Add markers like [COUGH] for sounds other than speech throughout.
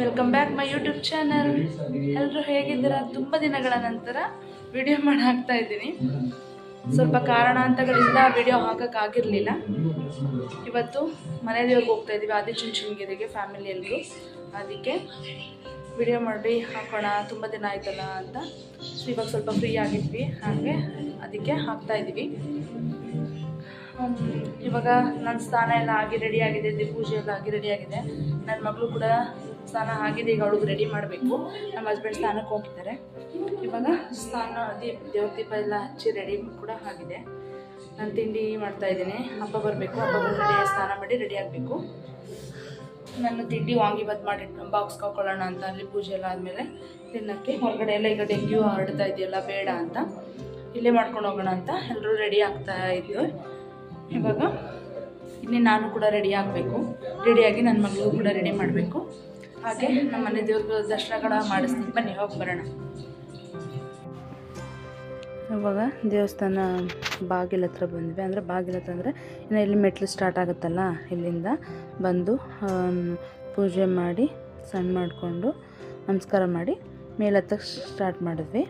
Welcome back my YouTube channel ಎಲ್ಲರೂ ಹೇಗಿದ್ದೀರಾ? ತುಂಬ ದಿನಗಳ ನಂತರ ವಿಡಿಯೋ [LAUGHS] ಮಾಡಿ ಹಾಕ್ತಾ ಇದ್ದೀನಿ. ಸ್ವಲ್ಪ ಕಾರಣಾಂತಗಳಿಂದ ವಿಡಿಯೋ ಹಾಕೋಕ್ಕಾಗಿರಲಿಲ್ಲ. ಇವತ್ತು ಮನೆ ದೇವ್ರಿಗೆ ಹೋಗ್ತಾ ಇದ್ದೀವಿ, ಆದಿಚುಂಚನಗಿರಿಗೆ ಫ್ಯಾಮಿಲಿ ಎಲ್ಲರೂ ಅದಕ್ಕೆ ವಿಡಿಯೋ ಮಾಡಿ ಹಾಕೋಣ, ತುಂಬ ದಿನ ಆಯ್ತಲ್ಲ ಅಂತ. ಸೊ ಇವಾಗ ಸ್ವಲ್ಪ ಫ್ರೀ ಆಗಿದ್ವಿ, ಹಾಗೆ ಅದಕ್ಕೆ ಹಾಕ್ತಾ ಇದ್ದೀವಿ. ಇವಾಗ ನನ್ನ ಸ್ನಾನ ಎಲ್ಲ ಆಗಿ ರೆಡಿ ಆಗಿದೆ ದಿ ಪೂಜೆ ಎಲ್ಲ ಆಗಿ ರೆಡಿ ಆಗಿದೆ. ನನ್ನ ಮಗಳು ಕೂಡ ಸ್ನಾನ ಆಗಿದೆ, ಈಗ ಅವಳಿಗೆ ರೆಡಿ ಮಾಡಬೇಕು. ನಮ್ಮ ಹಸ್ಬೆಂಡ್ ಸ್ನಾನಕ್ಕೆ ಹೋಗಿದ್ದಾರೆ. ಇವಾಗ ಸ್ನಾನ ದೀಪ ದೇವ್ರ ದೀಪ ಎಲ್ಲ ಹಚ್ಚಿ ರೆಡಿ ಕೂಡ ಆಗಿದೆ. ನಾನು ತಿಂಡಿ ಮಾಡ್ತಾ ಇದ್ದೀನಿ. ಹಬ್ಬ ಬರಬೇಕು, ಹಬ್ಬ ಬಂದರೆ ಸ್ನಾನ ಮಾಡಿ ರೆಡಿ ಆಗಬೇಕು. ನಾನು ತಿಂಡಿ ವಾಂಗಿಬಾತ್ ಮಾಡಿ ಬಾಕ್ಸ್ ಹಾಕೊಳ್ಳೋಣ ಅಂತ, ಅಲ್ಲಿ ಪೂಜೆ ಎಲ್ಲ ಆದಮೇಲೆ ತಿನ್ನೋಕ್ಕೆ ಹೊರಗಡೆ ಎಲ್ಲ ಈಗ ಡೆಂಗ್ಯೂ ಹರಡ್ತಾ ಇದೆಯಲ್ಲ, ಬೇಡ ಅಂತ. ಇಲ್ಲೇ ಮಾಡ್ಕೊಂಡು ಹೋಗೋಣ ಅಂತ ಎಲ್ಲರೂ ರೆಡಿ ಆಗ್ತಾ ಇದ್ವಿ. ಇವಾಗ ಇನ್ನೇ ನಾನು ಕೂಡ ರೆಡಿ ಆಗಬೇಕು. ರೆಡಿಯಾಗಿ ನನ್ನ ಮಗಳಿಗೂ ಕೂಡ ರೆಡಿ ಮಾಡಬೇಕು. ಹಾಗೆ ನಮ್ಮ ಮನೆ ದೇವ್ರ ದರ್ಶನ ಮಾಡಿಸ್ತೀನಿ. ಬನ್ನಿ, ಹೋಗಿ ಬರೋಣ. ಇವಾಗ ದೇವಸ್ಥಾನ ಬಾಗಿಲ ಹತ್ರ ಬಂದ್ವಿ. ಅಂದರೆ ಬಾಗಿಲ ಹತ್ರ ಅಂದರೆ ಇನ್ನು ಇಲ್ಲಿ ಮೆಟ್ಲು ಸ್ಟಾರ್ಟ್ ಆಗುತ್ತಲ್ಲ, ಇಲ್ಲಿಂದ ಬಂದು ಪೂಜೆ ಮಾಡಿ ಸಣ್ಣ ಮಾಡಿಕೊಂಡು ನಮಸ್ಕಾರ ಮಾಡಿ ಮೇಲತ್ತಕ್ಕೆ ಸ್ಟಾರ್ಟ್ ಮಾಡಿದ್ವಿ.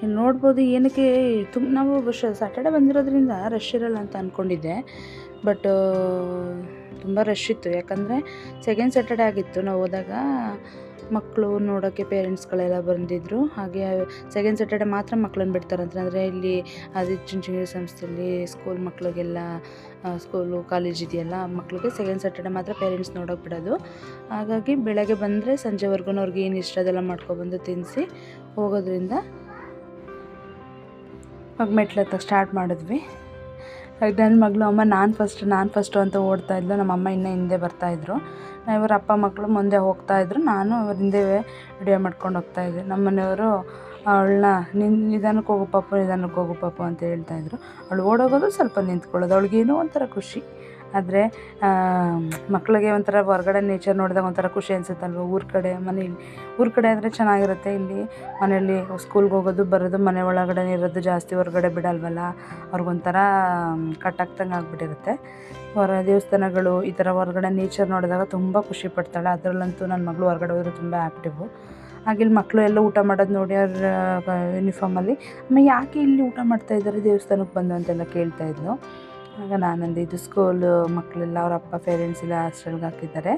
ಇಲ್ಲಿ ನೋಡ್ಬೋದು ಏನಕ್ಕೆ ತುಂಬ ನಾವು ಸ್ಯಾಟರ್ಡೆ ಬಂದಿರೋದ್ರಿಂದ ರಶ್ ಇರಲ್ಲ ಅಂತ ಅಂದ್ಕೊಂಡಿದ್ದೆ ಬಟ್ ತುಂಬ ರಶ್ ಇತ್ತು. ಯಾಕಂದರೆ ಸೆಕೆಂಡ್ ಸ್ಯಾಟರ್ಡೆ ಆಗಿತ್ತು ನಾವು ಹೋದಾಗ. ಮಕ್ಕಳು ನೋಡೋಕ್ಕೆ ಪೇರೆಂಟ್ಸ್ಗಳೆಲ್ಲ ಬಂದಿದ್ದರು ಹಾಗೆ ಸೆಕೆಂಡ್ ಸ್ಯಾಟರ್ಡೆ ಮಾತ್ರ ಮಕ್ಕಳನ್ನ ಬಿಡ್ತಾರಂತೆ ಅಂದರೆ ಇಲ್ಲಿ ಆದಿಚುಂಚನಗಿರಿ ಸಂಸ್ಥೆಯಲ್ಲಿ ಸ್ಕೂಲ್ ಮಕ್ಕಳಿಗೆಲ್ಲ ಸ್ಕೂಲು ಕಾಲೇಜ್ ಇದೆಯಲ್ಲ ಮಕ್ಕಳಿಗೆ ಸೆಕೆಂಡ್ ಸ್ಯಾಟರ್ಡೆ ಮಾತ್ರ ಪೇರೆಂಟ್ಸ್ ನೋಡೋಕೆ ಬಿಡೋದು. ಹಾಗಾಗಿ ಬೆಳಗ್ಗೆ ಬಂದರೆ ಸಂಜೆವರೆಗೂ ಅವ್ರಿಗೆ ಏನು ಇಷ್ಟ ಅದೆಲ್ಲ ಮಾಡ್ಕೊಬಂದು ತಿನ್ನಿಸಿ ಹೋಗೋದ್ರಿಂದ. ಇವಾಗ ಮೆಟ್ಲು ಹತ್ತಕ್ಕೆ ಸ್ಟಾರ್ಟ್ ಮಾಡಿದ್ವಿ. ನನ್ನ ಮಗಳು, ಅಮ್ಮ ನಾನು ಫಸ್ಟ್ ನಾನು ಫಸ್ಟು ಅಂತ ಓಡ್ತಾ ಇದ್ಲು. ನಮ್ಮ ಅಮ್ಮ ಇನ್ನೂ ಹಿಂದೆ ಬರ್ತಾಯಿದ್ರು ಇವರ ಅಪ್ಪ ಮಕ್ಕಳು ಮುಂದೆ ಹೋಗ್ತಾಯಿದ್ರು ನಾನು ಅವ್ರ ಹಿಂದೆ ವಿಡಿಯೋ ಮಾಡ್ಕೊಂಡು ಹೋಗ್ತಾಯಿದ್ದೆ ನಮ್ಮ ಮನೆಯವರು ಅವಳನ್ನ ನಿನ್ನ ನಿಧಾನಕ್ಕೆ ಹೋಗು ಪಾಪು, ನಿಧಾನಕ್ಕೆ ಹೋಗು ಪಾಪು ಅಂತ ಹೇಳ್ತಾಯಿದ್ರು ಅವಳು ಓಡೋಗೋದು ಸ್ವಲ್ಪ ನಿಂತ್ಕೊಳ್ಳೋದು. ಅವಳಿಗೇನೋ ಒಂಥರ ಖುಷಿ. ಆದರೆ ಮಕ್ಕಳಿಗೆ ಒಂಥರ ಹೊರಗಡೆ ನೇಚರ್ ನೋಡಿದಾಗ ಒಂಥರ ಖುಷಿ ಅನಿಸುತ್ತಲ್ವ? ಊರ ಕಡೆ ಮನೆಯಲ್ಲಿ ಊರ ಕಡೆ ಆದರೆ ಚೆನ್ನಾಗಿರುತ್ತೆ ಇಲ್ಲಿ. ಮನೆಯಲ್ಲಿ ಸ್ಕೂಲ್ಗೆ ಹೋಗೋದು, ಬರೋದು, ಮನೆ ಒಳಗಡೆ ಇರೋದು ಜಾಸ್ತಿ ಹೊರಗಡೆ ಬಿಡಲ್ವಲ್ಲ? ಅವ್ರಿಗೊಂಥರ ಕಟ್ಟಾಗ್ದಂಗೆ ಆಗಿಬಿಟ್ಟಿರುತ್ತೆ. ಹೊರ ದೇವಸ್ಥಾನಗಳು ಈ ಥರ ಹೊರಗಡೆ ನೇಚರ್ ನೋಡಿದಾಗ ತುಂಬ ಖುಷಿ ಪಡ್ತಾಳೆ. ಅದರಲ್ಲಂತೂ ನನ್ನ ಮಗಳು ಹೊರಗಡೆ ಹೋದರೆ ತುಂಬ ಆ್ಯಕ್ಟಿವು ಆಗಿಲ್ಲಿ ಮಕ್ಕಳು ಎಲ್ಲ ಊಟ ಮಾಡೋದು ನೋಡಿ ಅವ್ರ ಯೂನಿಫಾರ್ಮಲ್ಲಿ ಆಮೇಲೆ ಯಾಕೆ ಇಲ್ಲಿ ಊಟ ಮಾಡ್ತಾ ಇದ್ದಾರೆ? ದೇವಸ್ಥಾನಕ್ಕೆ ಬಂದು ಅಂತೆಲ್ಲ ಕೇಳ್ತಾ ಇದ್ಲು. ಆಗ ನಾನಂದು ಇದು ಸ್ಕೂಲು ಮಕ್ಕಳೆಲ್ಲ ಅವ್ರ ಅಪ್ಪ ಪೇರೆಂಟ್ಸ್ ಎಲ್ಲ ಹಾಸ್ಟೆಲ್ಗೆ ಹಾಕಿದ್ದಾರೆ.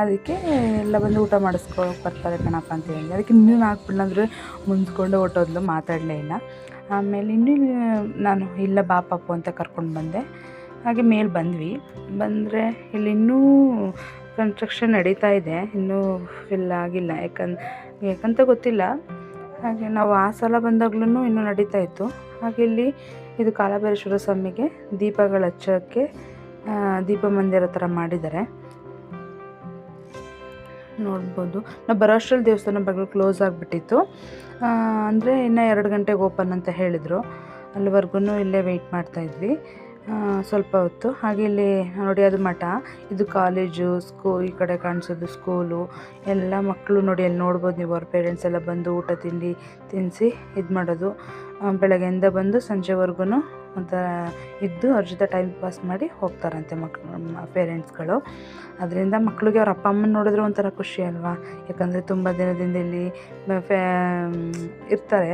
ಅದಕ್ಕೆ ಎಲ್ಲ ಬಂದು ಊಟ ಮಾಡಿಸ್ಕೊ ಬರ್ತಾರೆ ಕಣಪ್ಪ ಅಂತ ಹೇಳಿದೆ ಅದಕ್ಕೆ ಇನ್ನೂ ನಾಲ್ಕು ಅಂದರೆ ಮುಂದ್ಕೊಂಡು ಹೊಟ್ಟೋದ್ಲು ಮಾತಾಡಲೇ ಇಲ್ಲ. ಆಮೇಲೆ ಇನ್ನೂ ನಾನು ಇಲ್ಲ ಬಾ ಅಂತ ಕರ್ಕೊಂಡು ಬಂದೆ. ಹಾಗೆ ಮೇಲೆ ಬಂದ್ವಿ. ಬಂದರೆ ಇಲ್ಲಿ ಇನ್ನೂ ಕನ್ಸ್ಟ್ರಕ್ಷನ್ ನಡೀತಾ ಇದೆ. ಇನ್ನೂ ಫಿಲ್ ಆಗಿಲ್ಲ. ಯಾಕಂದ್, ಯಾಕಂತ ಗೊತ್ತಿಲ್ಲ. ಹಾಗೆ ನಾವು ಆ ಸಲ ಬಂದಾಗ್ಲೂ ಇನ್ನೂ ನಡೀತಾ ಇತ್ತು. ಹಾಗೆ ಇಲ್ಲಿ ಇದು ಕಾಲಭೈರೇಶ್ವರ ಸ್ವಾಮಿಗೆ ದೀಪಗಳು ಹಚ್ಚೋಕ್ಕೆ ದೀಪ ಮಂದಿರ ಥರ ಮಾಡಿದ್ದಾರೆ. ನೋಡ್ಬೋದು. ನಾವು ಬರೋ ಅಷ್ಟ್ರಲ್ಲಿ ದೇವಸ್ಥಾನ ಬಗ್ಗೆ ಕ್ಲೋಸ್ ಆಗಿಬಿಟ್ಟಿತ್ತು. ಅಂದರೆ ಇನ್ನೂ ಎರಡು ಗಂಟೆಗೆ ಓಪನ್ ಅಂತ ಹೇಳಿದರು. ಅಲ್ಲಿವರೆಗೂ ಇಲ್ಲೇ ವೆಯ್ಟ್ ಮಾಡ್ತಾಯಿದ್ವಿ ಸ್ವಲ್ಪ ಹೊತ್ತು. ಹಾಗೆ ಇಲ್ಲಿ ನೋಡಿ ಅದು ಮಠ. ಇದು ಕಾಲೇಜು ಸ್ಕೂ ಈ ಕಡೆ ಕಾಣಿಸೋದು ಸ್ಕೂಲು ಎಲ್ಲ ಮಕ್ಕಳು ನೋಡಿ ಅಲ್ಲಿ ನೋಡ್ಬೋದು ನೀವು. ಅವ್ರ ಪೇರೆಂಟ್ಸ್ ಎಲ್ಲ ಬಂದು ಊಟ ತಿಂಡಿ ತಿನ್ನಿಸಿ ಇದು ಮಾಡೋದು. ಬೆಳಗ್ಗೆಯಿಂದ ಬಂದು ಸಂಜೆವರೆಗೂ ಒಂಥರ ಇದ್ದು ಅವ್ರ ಜೊತೆ ಟೈಮ್ ಪಾಸ್ ಮಾಡಿ ಹೋಗ್ತಾರಂತೆ ಮಕ್ಕಳು ಪೇರೆಂಟ್ಸ್ಗಳು ಅದರಿಂದ ಮಕ್ಕಳಿಗೆ ಅವ್ರ ಅಪ್ಪ ಅಮ್ಮನ ನೋಡಿದ್ರೆ ಒಂಥರ ಖುಷಿ ಅಲ್ವಾ? ಯಾಕಂದರೆ ತುಂಬ ದಿನದಿಂದ ಇಲ್ಲಿ ಫ್ಯಾ, ಇರ್ತಾರೆ.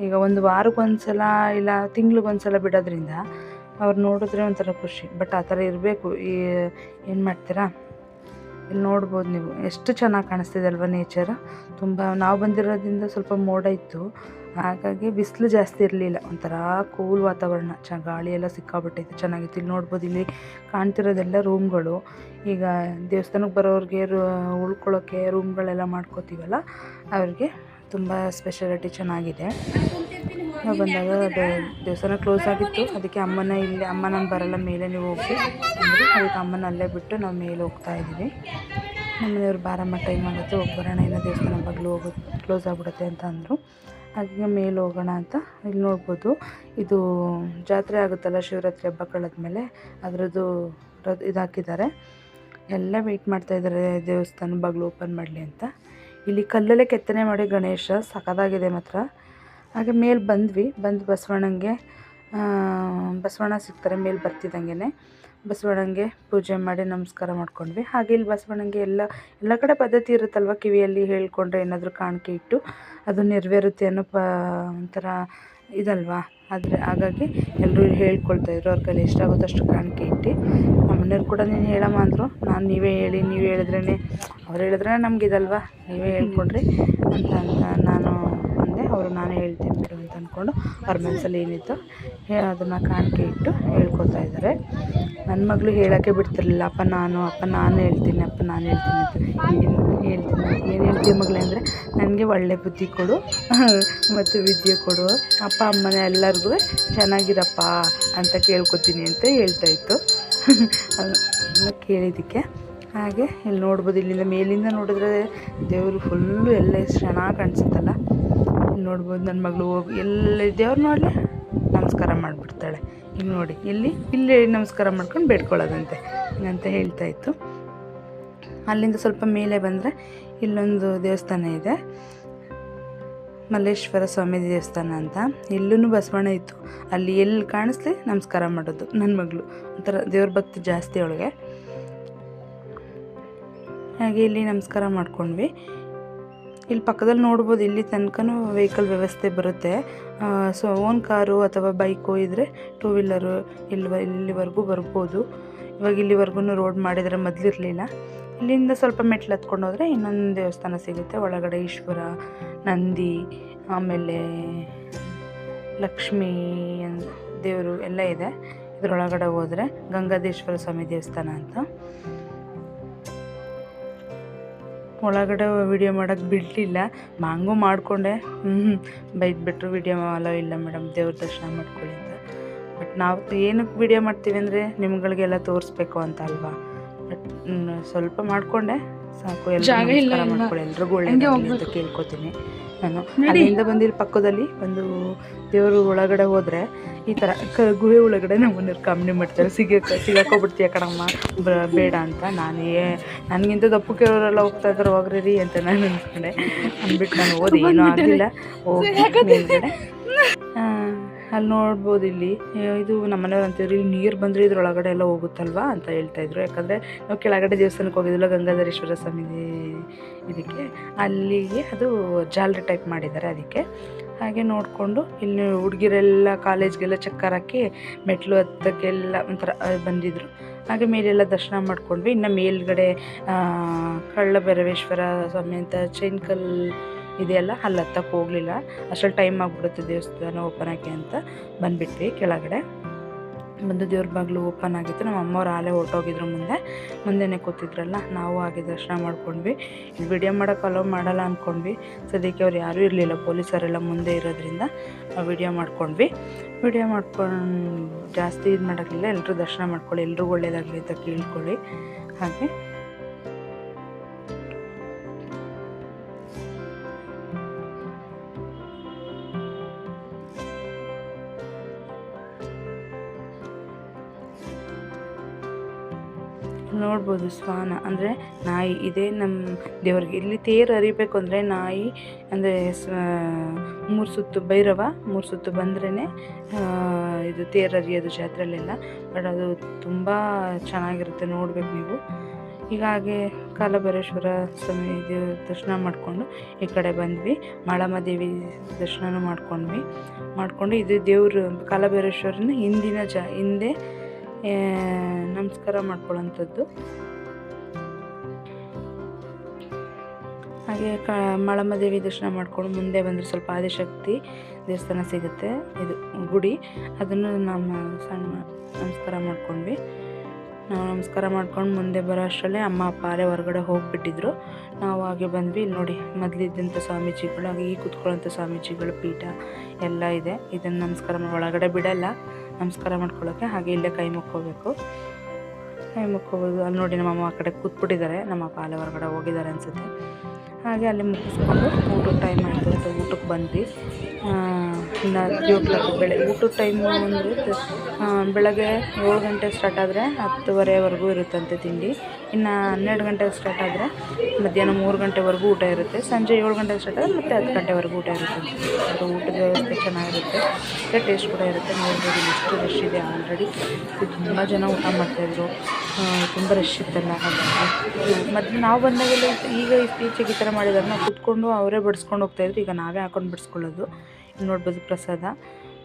ಈಗ ಒಂದು ವಾರಕ್ಕೊಂದು ಸಲ ಇಲ್ಲ ತಿಂಗ್ಳಿಗೊಂದು ಸಲ ಬಿಡೋದ್ರಿಂದ ಅವ್ರು ನೋಡಿದ್ರೆ ಒಂಥರ ಖುಷಿ. ಬಟ್ ಆ ಥರ ಇರಬೇಕು. ಈ, ಏನು ಮಾಡ್ತೀರಾ? ಇಲ್ಲಿ ನೋಡ್ಬೋದು ನೀವು. ಎಷ್ಟು ಚೆನ್ನಾಗಿ ಕಾಣಿಸ್ತಿದೆ ಅಲ್ವಾ ನೇಚರ್ ತುಂಬ, ನಾವು ಬಂದಿರೋದ್ರಿಂದ ಸ್ವಲ್ಪ ಮೋಡ ಇತ್ತು. ಹಾಗಾಗಿ ಬಿಸಿಲು ಜಾಸ್ತಿ ಇರಲಿಲ್ಲ. ಒಂಥರ ಕೂಲ್ ವಾತಾವರಣ. ಚ, ಗಾಳಿ ಎಲ್ಲ ಸಿಕ್ಕಾಬಿಟ್ಟೈತೆ. ಚೆನ್ನಾಗಿತ್ತು. ಇಲ್ಲಿ ನೋಡ್ಬೋದು ಇಲ್ಲಿ ಕಾಣ್ತಿರೋದೆಲ್ಲ ರೂಮ್ಗಳು ಈಗ ದೇವಸ್ಥಾನಕ್ಕೆ ಬರೋರಿಗೆ ರೂ ಉಳ್ಕೊಳ್ಳೋಕ್ಕೆ ರೂಮ್ಗಳೆಲ್ಲ ಮಾಡ್ಕೋತೀವಲ್ಲ, ಅವ್ರಿಗೆ ತುಂಬ ಸ್ಪೆಷಾಲಿಟಿ ಚೆನ್ನಾಗಿದೆ. ನಾವು ಬಂದಾಗ ದೇವಸ್ಥಾನ ಕ್ಲೋಸ್ ಆಗಿತ್ತು. ಅದಕ್ಕೆ ಅಮ್ಮನ ಇಲ್ಲಿ, ಅಮ್ಮ ನಾನು ಬರಲ್ಲ, ಮೇಲೆ ನೀವು ಹೋಗಿ ಅಂದರೆ ಅದಕ್ಕೆ ಅಮ್ಮನ ಅಲ್ಲೇ ಬಿಟ್ಟು ನಾವು ಮೇಲೆ ಹೋಗ್ತಾ ಇದ್ದೀವಿ. ನಮ್ಮ ಮನೆಯವರು ಬಾರಮ್ಮ ಟೈಮ್ ಆಗುತ್ತೆ ಹೋಗಿ ಬರೋಣ ಇನ್ನು ದೇವಸ್ಥಾನ ಬಗ್ಲು ಹೋಗ ಕ್ಲೋಸ್ ಆಗಿಬಿಡುತ್ತೆ ಅಂತ ಅಂದರು. ಹಾಗೆ ಮೇಲೆ ಹೋಗೋಣ ಅಂತ ಇಲ್ಲಿ ನೋಡ್ಬೋದು. ಇದು ಜಾತ್ರೆ ಆಗುತ್ತಲ್ಲ, ಶಿವರಾತ್ರಿ ಹಬ್ಬ ಕಳೆದ್ಮೇಲೆ ಅದರದ್ದು ಇದಾಕಿದ್ದಾರೆ. ಇದು ಹಾಕಿದ್ದಾರೆ ಎಲ್ಲ ವೆಯ್ಟ್ ಮಾಡ್ತಾ ಇದ್ದಾರೆ, ದೇವಸ್ಥಾನ ಬಗ್ಲು ಓಪನ್ ಮಾಡಲಿ ಅಂತ. ಇಲ್ಲಿ ಕಲ್ಲಲ್ಲೇ ಕೆತ್ತನೆ ಮಾಡಿ ಗಣೇಶ, ಸಖತ್ತಾಗಿದೆ ಮಾತ್ರ. ಹಾಗೆ ಮೇಲೆ ಬಂದ್ವಿ, ಬಂದು ಬಸವಣ್ಣಂಗೆ. ಬಸವಣ್ಣ ಸಿಗ್ತಾರೆ ಮೇಲೆ ಬರ್ತಿದ್ದಂಗೆ ಬಸವಣ್ಣಂಗೆ ಪೂಜೆ ಮಾಡಿ ನಮಸ್ಕಾರ ಮಾಡ್ಕೊಂಡ್ವಿ. ಹಾಗೆ ಇಲ್ಲಿ ಬಸವಣ್ಣಂಗೆ ಎಲ್ಲ ಎಲ್ಲ ಕಡೆ ಪದ್ಧತಿ ಇರುತ್ತಲ್ವ? ಕಿವಿಯಲ್ಲಿ ಹೇಳ್ಕೊಂಡ್ರೆ ಏನಾದರೂ ಕಾಣಿಕೆ ಇಟ್ಟು ಅದು ನೆರವೇರುತ್ತೆ ಅನ್ನೋ ಪ, ಒಂಥರ ಇದಲ್ವಾ? ಆದರೆ ಹಾಗಾಗಿ ಎಲ್ಲರೂ ಹೇಳ್ಕೊಳ್ತಾ ಇದ್ರು, ಅವ್ರ ಕೈಲಿ ಎಷ್ಟಾಗುತ್ತೋ ಅಷ್ಟು ಕಾಣಿಕೆ ಇಟ್ಟು. ನಮ್ಮನೆಯವ್ರು ಕೂಡ ನೀನು ಹೇಳಮ್ಮ ಅಂದರು. ನಾನು ನೀವೇ ಹೇಳಿ, ನೀವು ಹೇಳಿದ್ರೇ ಅವ್ರು ಹೇಳಿದ್ರೆ ನಮಗಿದಲ್ವಾ ನೀವೇ ಹೇಳ್ಕೊಡ್ರಿ ಅಂತ ಅಂತ ನಾನು ಅವರು ನಾನೇ ಹೇಳ್ತೀನಿ ಬಿಡು ಅಂತ ಅಂದ್ಕೊಂಡು ಅವ್ರ ಮನಸ್ಸಲ್ಲಿ ಏನಿತ್ತು ಅದನ್ನು ಕಾಣಿಕೆ ಇಟ್ಟು ಹೇಳ್ಕೊತಾ ಇದ್ದಾರೆ. ನನ್ನ ಮಗಳು ಹೇಳೋಕ್ಕೆ ಬಿಡ್ತಿರಲಿಲ್ಲ, ಅಪ್ಪ ನಾನು ಅಪ್ಪ ನಾನು ಹೇಳ್ತೀನಿ, ಅಪ್ಪ ನಾನು ಹೇಳ್ತೀನಿ ಅಂತ ಏನು ಹೇಳ್ತೀನಿ ಏನು ಹೇಳ್ತೀವಿ ಮಗಳೇ ಅಂದರೆ, ನನಗೆ ಒಳ್ಳೆ ಬುದ್ಧಿ ಕೊಡು, ಮತ್ತು ವಿದ್ಯೆ ಕೊಡು, ಅಪ್ಪ, ಅಮ್ಮನ ಎಲ್ಲರಿಗೂ ಚೆನ್ನಾಗಿರಪ್ಪ ಅಂತ ಕೇಳ್ಕೊತೀನಿ ಅಂತ ಹೇಳ್ತಾ ಇತ್ತು. ಕೇಳಿದ್ದಕ್ಕೆ ಹಾಗೆ ಇಲ್ಲಿ ನೋಡ್ಬೋದು, ಇಲ್ಲಿಂದ ಮೇಲಿಂದ ನೋಡಿದ್ರೆ ದೇವರು ಫುಲ್ಲು ಎಲ್ಲ ಎಷ್ಟು ಚೆನ್ನಾಗಿ ಕಾಣಿಸುತ್ತಲ್ಲ. ಇಲ್ಲಿ ನೋಡ್ಬೋದು ನನ್ನ ಮಗಳು ಹೋಗಿ. ಎಲ್ಲಿ ದೇವ್ರು ನೋಡಲಿ? ನಮಸ್ಕಾರ ಮಾಡಿಬಿಡ್ತಾಳೆ. ಈಗ ನೋಡಿ, ಇಲ್ಲಿ ಇಲ್ಲಿ ನಮಸ್ಕಾರ ಮಾಡ್ಕೊಂಡು ಬೇಡ್ಕೊಳ್ಳೋದಂತೆ ಅಂತ ಹೇಳ್ತಾ ಇತ್ತು. ಅಲ್ಲಿಂದ ಸ್ವಲ್ಪ ಮೇಲೆ ಬಂದರೆ ಇಲ್ಲೊಂದು ದೇವಸ್ಥಾನ ಇದೆ. ಮಲ್ಲೇಶ್ವರ ಸ್ವಾಮಿ ದೇವಸ್ಥಾನ ಅಂತ. ಎಲ್ಲೂ ಬಸವಣ್ಣ ಇತ್ತು. ಅಲ್ಲಿ ಎಲ್ಲಿ ಕಾಣಿಸ್ಲಿ? ನಮಸ್ಕಾರ ಮಾಡೋದು. ನನ್ನ ಮಗಳು. ಒಂಥರ ದೇವ್ರ ಭಕ್ತಿ ಜಾಸ್ತಿ ಅವಳಿಗೆ. ಹಾಗೆ ಇಲ್ಲಿ ನಮಸ್ಕಾರ ಮಾಡ್ಕೊಂಡ್ವಿ. ಇಲ್ಲಿ ಪಕ್ಕದಲ್ಲಿ ನೋಡ್ಬೋದು ಇಲ್ಲಿ ತನಕನೂ ವೆಹಿಕಲ್ ವ್ಯವಸ್ಥೆ ಬರುತ್ತೆ. ಸೊ ಓನ್ ಕಾರು ಅಥವಾ ಬೈಕು ಇದ್ದರೆ ಟೂ ವೀಲರು ಇಲ್ಲಿ ಇಲ್ಲಿವರೆಗೂ ಬರ್ಬೋದು. ಇವಾಗ ಇಲ್ಲಿವರೆಗೂ ರೋಡ್ ಮಾಡಿದರೆ ಮೊದಲಿರಲಿಲ್ಲ. ಇಲ್ಲಿಂದ ಸ್ವಲ್ಪ ಮೆಟ್ಲು ಹತ್ಕೊಂಡು ಹೋದರೆ ಇನ್ನೊಂದು ದೇವಸ್ಥಾನ ಸಿಗುತ್ತೆ. ಒಳಗಡೆ ಈಶ್ವರ, ನಂದಿ, ಆಮೇಲೆ ಲಕ್ಷ್ಮೀ ದೇವರು ಎಲ್ಲ ಇದೆ. ಇದರೊಳಗಡೆ ಹೋದರೆ ಗಂಗಾಧೇಶ್ವರ ಸ್ವಾಮಿ ದೇವಸ್ಥಾನ ಅಂತ. ಒಳಗಡೆ ವಿಡಿಯೋ ಮಾಡೋಕ್ಕೆ ಬಿಡಲಿಲ್ಲ. ಮಾಂಗೂ ಮಾಡಿಕೊಂಡೆ. ಹ್ಞೂ ಬೈದ್ಬಿಟ್ರು ವಿಡಿಯೋ ಅಲೋ ಇಲ್ಲ ಮೇಡಮ್ ದೇವ್ರ ದರ್ಶನ ಮಾಡ್ಕೊಳ್ಳಿ ಅಂತ. ಬಟ್ ನಾವು ಏನಕ್ಕೆ ವಿಡಿಯೋ ಮಾಡ್ತೀವಿ ಅಂದರೆ ನಿಮ್ಗಳಿಗೆಲ್ಲ ತೋರಿಸ್ಬೇಕು ಅಂತ ಅಲ್ವಾ? ಬಟ್ ಸ್ವಲ್ಪ ಮಾಡಿಕೊಂಡೆ. ಸಾಕು ಎಲ್ಲ. ಮಾಡ್ಕೊಳ್ಳಿ ಎಲ್ರಿಗೂ ಹಂಗೆ ಒಳ್ಳೆಯದಾಗಲಿ ಅಂತ ಕೇಳ್ಕೊತೀನಿ. ನಾನು. ಅಲ್ಲಿಂದ ಬಂದಿರೋ ಪಕ್ಕದಲ್ಲಿ ಒಂದು ದೇವರು ಒಳಗಡೆ ಹೋದರೆ ಈ ಥರ ಕ ಗುಹೆ ಒಳಗಡೆ ನಮ್ಮನ್ನ ಕಮ್ಮಿ ಮಾಡ್ತಾರೆ. ಸಿಗಕ್ಕೆ ಸಿಗಾಕೋಬಿಡ್ತೀಯ ಕಣಮ್ಮ? ಬೇಡ ಅಂತ ನಾನು ಏ ನನಗಿಂತ ದಪ್ಪು ಕೇಳೋರೆಲ್ಲ ಹೋಗ್ತಾ ಇದ್ದಾರೆ ಹೋಗ್ರಿ ರೀ ಅಂತ ನಾನು ಅನ್ಕೊಂಡೆ ಅಂದ್ಬಿಟ್ಟು ನಾನು ಓದಿ ಏನೂ ಆಗಲಿಲ್ಲ. ಹೋಗಿ ಮೇಲ್ಗಡೆ. ಅಲ್ಲಿ ನೋಡ್ಬೋದು ಇಲ್ಲಿ. ಇದು ನಮ್ಮನೆಯವ್ರು ಅಂತಿದ್ರು, ಇಲ್ಲಿ ನೀರು ಬಂದರೆ ಇದ್ರೊಳಗಡೆ ಎಲ್ಲ ಹೋಗುತ್ತಲ್ವಾ ಅಂತ ಹೇಳ್ತಾ ಇದ್ರು. ಯಾಕಂದರೆ ನಾವು ಕೆಳಗಡೆ ದೇವಸ್ಥಾನಕ್ಕೆ ಹೋಗಿದ್ದಿಲ್ಲ ಗಂಗಾಧರೇಶ್ವರ ಸ್ವಾಮಿ ಇದಕ್ಕೆ, ಅಲ್ಲಿಗೆ ಅದು ಜಾಲರಿ ಟೈಪ್ ಮಾಡಿದ್ದಾರೆ ಅದಕ್ಕೆ. ಹಾಗೆ ನೋಡಿಕೊಂಡು ಇಲ್ಲಿ ಹುಡುಗಿರೆಲ್ಲ ಕಾಲೇಜ್ಗೆಲ್ಲ ಚಕ್ಕರ್ ಹಾಕಿ ಮೆಟ್ಲು ಹತ್ತಕ್ಕೆಲ್ಲ ಒಂಥರ ಬಂದಿದ್ರು. ಹಾಗೆ ಮೇಲೆಲ್ಲ ದರ್ಶನ ಮಾಡ್ಕೊಂಡ್ವಿ. ಇನ್ನು ಮೇಲ್ಗಡೆ ಕಳ್ಳಭೈರವೇಶ್ವರ ಕಳ್ಳ ಭೈರವೇಶ್ವರ ಸ್ವಾಮಿ ಅಂತ ಚೈನ್ಕಲ್ ಇದೆಯಲ್ಲ ಅಲ್ಲಿ ಹತ್ತಕ್ಕೆ ಹೋಗಲಿಲ್ಲ. ಅಷ್ಟರಲ್ಲಿ ಟೈಮ್ ಆಗಿಬಿಡುತ್ತೆ ದೇವಸ್ಥಾನ ಓಪನ್ ಆಗಿ ಅಂತ ಬಂದುಬಿಟ್ವಿ ಕೆಳಗಡೆ. ಬಂದು ದೇವ್ರ ಬಾಗಿಲು ಓಪನ್ ಆಗಿತ್ತು. ನಮ್ಮ ಅಮ್ಮವ್ರು ಆಲೇ ಹೊರಟೋಗಿದ್ರು ಮುಂದೆ. ಮುಂದೆನೆ ಕೂತಿದ್ರಲ್ಲ, ನಾವು ಹಾಗೆ ದರ್ಶನ ಮಾಡ್ಕೊಂಡ್ವಿ. ಇಲ್ಲಿ ವಿಡಿಯೋ ಮಾಡೋಕ್ಕೆ ಅಲೋ ಮಾಡಲ್ಲ ಅಂದ್ಕೊಂಡ್ವಿ ಸದ್ಯಕ್ಕೆ ಅವ್ರು ಯಾರೂ ಇರಲಿಲ್ಲ, ಪೊಲೀಸರೆಲ್ಲ ಮುಂದೆ ಇರೋದ್ರಿಂದ ನಾವು ವಿಡಿಯೋ ಮಾಡ್ಕೊಂಡ್ವಿ. ವಿಡಿಯೋ ಮಾಡ್ಕೊಂಡು ಜಾಸ್ತಿ ಇದು ಮಾಡೋಕ್ಕಿಲ್ಲ ಎಲ್ಲರೂ ದರ್ಶನ ಮಾಡ್ಕೊಳ್ಳಿ, ಎಲ್ರಿಗೂ ಒಳ್ಳೇದಾಗಲಿ ಅಂತ ಕೇಳ್ಕೊಳ್ಳಿ. ಹಾಗೆ. ನೋಡ್ಬೋದು ಶ್ವಾನ ಅಂದರೆ ನಾಯಿ, ಇದೇ ನಮ್ಮ ದೇವರಿಗೆ. ಇಲ್ಲಿ ತೇರು ಹರಿಬೇಕು ಅಂದರೆ ನಾಯಿ, ಅಂದರೆ ಮೂರು ಸುತ್ತು ಭೈರವ, ಮೂರು ಸುತ್ತು ಬಂದ್ರೇ ಇದು ತೇರು ಹರಿಯೋದು ಜಾತ್ರೆಯಲ್ಲೆಲ್ಲ. ಬಟ್ ಅದು ತುಂಬ ಚೆನ್ನಾಗಿರುತ್ತೆ ನೋಡ್ಬೇಕು ನೀವು. ಹೀಗಾಗಿ ಕಾಲಭೈರೇಶ್ವರ ಸ್ವಾಮಿ ಇದು ದರ್ಶನ ಮಾಡಿಕೊಂಡು ಈ ಕಡೆ ಬಂದ್ವಿ. ಮಾಳಮ್ಮ ದೇವಿ ದರ್ಶನನೂ ಮಾಡ್ಕೊಂಡ್ವಿ. ಮಾಡಿಕೊಂಡು ಇದು ದೇವರು, ಕಾಲಭೈರೇಶ್ವರನ ಹಿಂದಿನ ಜ, ಹಿಂದೆ ನಮಸ್ಕಾರ ಮಾಡ್ಕೊಳ್ಳೋಂಥದ್ದು. ಹಾಗೆ ಕ, ಮಾಳಮ್ಮ ದೇವಿ ದರ್ಶನ ಮಾಡ್ಕೊಂಡು ಮುಂದೆ ಬಂದರೆ ಸ್ವಲ್ಪ ಆದಿಶಕ್ತಿ ದೇವಸ್ಥಾನ ಸಿಗುತ್ತೆ. ಇದು ಗುಡಿ. ಅದನ್ನು ನಮ್ಮ ಸಣ್ಣ ನಮಸ್ಕಾರ ಮಾಡ್ಕೊಂಡ್ವಿ. ನಾವು ನಮಸ್ಕಾರ ಮಾಡ್ಕೊಂಡು ಮುಂದೆ ಬರೋ ಅಷ್ಟರಲ್ಲೇ ಅಮ್ಮ, ಅಪ್ಪ ಅಲ್ಲೇ ಹೊರಗಡೆ ಹೋಗಿಬಿಟ್ಟಿದ್ರು. ನಾವು ಹಾಗೆ ಬಂದ್ವಿ. ಇಲ್ಲಿ ನೋಡಿ, ಮೊದಲಿದ್ದಂಥ ಸ್ವಾಮೀಜಿಗಳು, ಹಾಗೆ ಈ ಕೂತ್ಕೊಳ್ಳೋಂಥ ಸ್ವಾಮೀಜಿಗಳು, ಪೀಠ ಎಲ್ಲ ಇದೆ. ಇದನ್ನು ನಮಸ್ಕಾರ ಒಳಗಡೆ ಬಿಡಲ್ಲ. ನಮಸ್ಕಾರ ಮಾಡ್ಕೊಳ್ಳೋಕ್ಕೆ ಹಾಗೆ ಇಲ್ಲೇ ಕೈ ಮುಕ್ಕೋಬೇಕು. ಕೈ ಮುಕ್ಕೋಬೋದು. ಅಲ್ಲಿ ನೋಡಿ ನಮ್ಮ ಅಮ್ಮ ಆ ಕಡೆ ಕೂತ್ಬಿಟ್ಟಿದ್ದಾರೆ. ನಮ್ಮ ಅಪ್ಪ ಅಲ್ಲೇ ಹೊರಗಡೆ ಹೋಗಿದ್ದಾರೆ ಅನಿಸುತ್ತೆ. ಹಾಗೆ ಅಲ್ಲಿ ಮುಗಿಸ್ಕೊಂಡು ಊಟದ ಟೈಮ್ ಆಯಿತು. ಅಂತ ಊಟಕ್ಕೆ ಬಂದ್ವಿ. ಇನ್ನು ಕ್ಲಾಕ್ ಬೆಳೆ ಊಟದ ಟೈಮು ಅಂದರೆ ಬೆಳಗ್ಗೆ ಏಳು ಗಂಟೆ ಸ್ಟಾರ್ಟ್ ಆದರೆ ಹತ್ತುವರೆವರೆಗೂ ಇರುತ್ತಂತೆ ತಿಂಡಿ. ಇನ್ನು ಹನ್ನೆರಡು ಗಂಟೆಗೆ ಸ್ಟಾರ್ಟ್ ಆದರೆ ಮಧ್ಯಾಹ್ನ ಮೂರು ಗಂಟೆವರೆಗೂ ಊಟ ಇರುತ್ತೆ. ಸಂಜೆ ಏಳು ಗಂಟೆಗೆ ಸ್ಟಾರ್ಟ್ ಆದರೆ ಮತ್ತೆ ಹತ್ತು ಗಂಟೆವರೆಗೂ ಊಟ ಇರುತ್ತೆ. ಅದು ಊಟದ ವ್ಯವಸ್ಥೆ ಚೆನ್ನಾಗಿರುತ್ತೆ. ಮತ್ತು ಟೇಸ್ಟ್ ಕೂಡ ಇರುತ್ತೆ. ನೋಡ್ಬೋದು ಎಷ್ಟು ರಶ್ ಇದೆ ಆಲ್ರೆಡಿ ತುಂಬ ಜನ ಊಟ ಮಾಡ್ತಾಯಿದ್ರು ತುಂಬ ರಶ್ ಇತ್ತಲ್ಲ ಹಾಗಾಗಿ. ಮತ್ತು ನಾವು ಬಂದಾಗೆಲ್ಲ ಈಗ ಇತ್ತೀಚೆಗೆ ಈ ಥರ ಮಾಡಿದಾಗ ನಾವು ಕುತ್ಕೊಂಡು ಅವರೇ ಬಡಿಸ್ಕೊಂಡು ಹೋಗ್ತಾಯಿದ್ರು ಈಗ ನಾವೇ ಹಾಕೊಂಡು ಬಿಡಿಸ್ಕೊಳ್ಳೋದು. ನೋಡ್ಬೋದು ಪ್ರಸಾದ.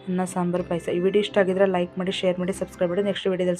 ಅನ್ನ ಸಾಂಬಾರು ಪಾಯಸ. ಈ ವಿಡಿಯೋ ಇಷ್ಟ ಆಗಿದ್ರೆ ಲೈಕ್ ಮಾಡಿ ಶೇರ್ ಮಾಡಿ ಸಬ್ಸ್ಕ್ರೈಬ್ ಮಾಡಿ. ನೆಕ್ಸ್ಟ್ ವಿಡಿಯೋದಲ್ಲಿ